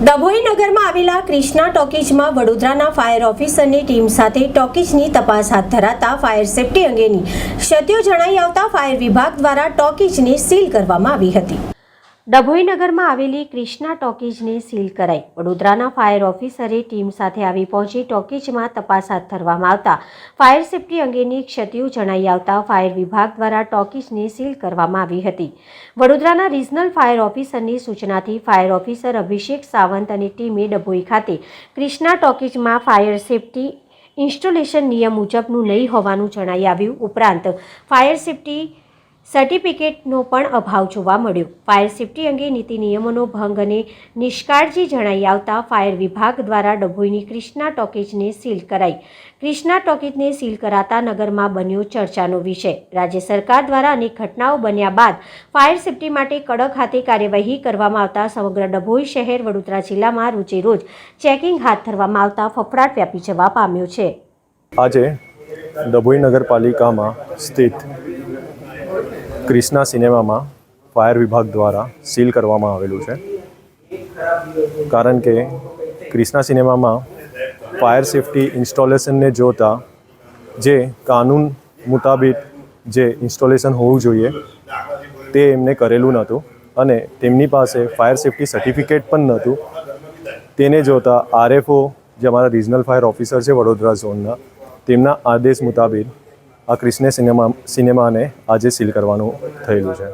ડભોઈ નગરમાં આવેલા ક્રિષ્ના ટોકીજમાં વડોદરાના ફાયર ઓફિસરની ટીમ સાથે ટોકીજની તપાસ હાથ ધરાતા ફાયર સેફટી અંગેની ક્ષતિઓ જણાઈ આવતા ફાયર વિભાગ દ્વારા ટોકીજને સીલ કરવામાં આવી હતી. ડભોઈ નગરમાં આવેલી ક્રિષ્ના ટોકીજને સીલ કરાઈ. વડોદરાના ફાયર ઓફિસરે ટીમ સાથે આવી પહોંચી ટોકીજમાં તપાસ હાથ ધરવામાં આવતા. ફાયર સેફટી અંગેની ક્ષતિઓ જણાઈ આવતા ફાયર વિભાગ દ્વારા ટોકીજને સીલ કરવામાં આવી હતી. વડોદરાના રિજનલ ફાયર ઓફિસરની સૂચનાથી ફાયર ઓફિસર અભિષેક સાવંત અને ટીમે ડભોઈ ખાતે ક્રિષ્ના ટોકીજમાં ફાયર સેફટી ઇન્સ્ટોલેશન નિયમ મુજબનું નહીં હોવાનું જણાઈ આવ્યું. ઉપરાંત, ફાયર સેફટી સર્ટિફિકેટનો પણ અભાવ જોવા મળ્યો. ફાયર સેફટી અંગે નીતિ નિયમોનો ભંગ અને નિષ્કાળજી જણાઈ આવતા ફાયર વિભાગ દ્વારા ડભોઈની ક્રિષ્ના ટોકીજને સીલ કરાઈ. ક્રિષ્ના ટોકીજને સીલ કરાતા નગરમાં બન્યો ચર્ચાનો વિષય. રાજ્ય સરકાર દ્વારા અનેક ઘટનાઓ બન્યા બાદ ફાયર સેફટી માટે કડક હાથે કાર્યવાહી કરવામાં આવતા સમગ્ર ડભોઈ શહેર વડોદરા જિલ્લામાં રોજેરોજ ચેકિંગ હાથ ધરવામાં આવતા ફફડાટ વ્યાપી જવા પામ્યો છે. આજે ડભોઈ નગરપાલિકામાં સ્થિત ક્રિષ્ના સિનેમામાં ફાયર વિભાગ દ્વારા સીલ કરવામાં આવેલું છે. કારણ કે ક્રિષ્ના સિનેમામાં ફાયર સેફટી ઇન્સ્ટોલેશનને જોતા જે કાનૂન મુતાબિક જે ઇન્સ્ટોલેશન હોવું જોઈએ તે એમને કરેલું નહોતું અને તેમની પાસે ફાયર સેફટી સર્ટિફિકેટ પણ નહોતું. તેને જોતા આરએફઓ જે અમારા રિજનલ ફાયર ઓફિસર છે વડોદરા ઝોનના તેમના આદેશ મુતાબિક આ ક્રિષ્ને સિનેમા સિનેમાને આજે સીલ કરવાનું થયેલું છે.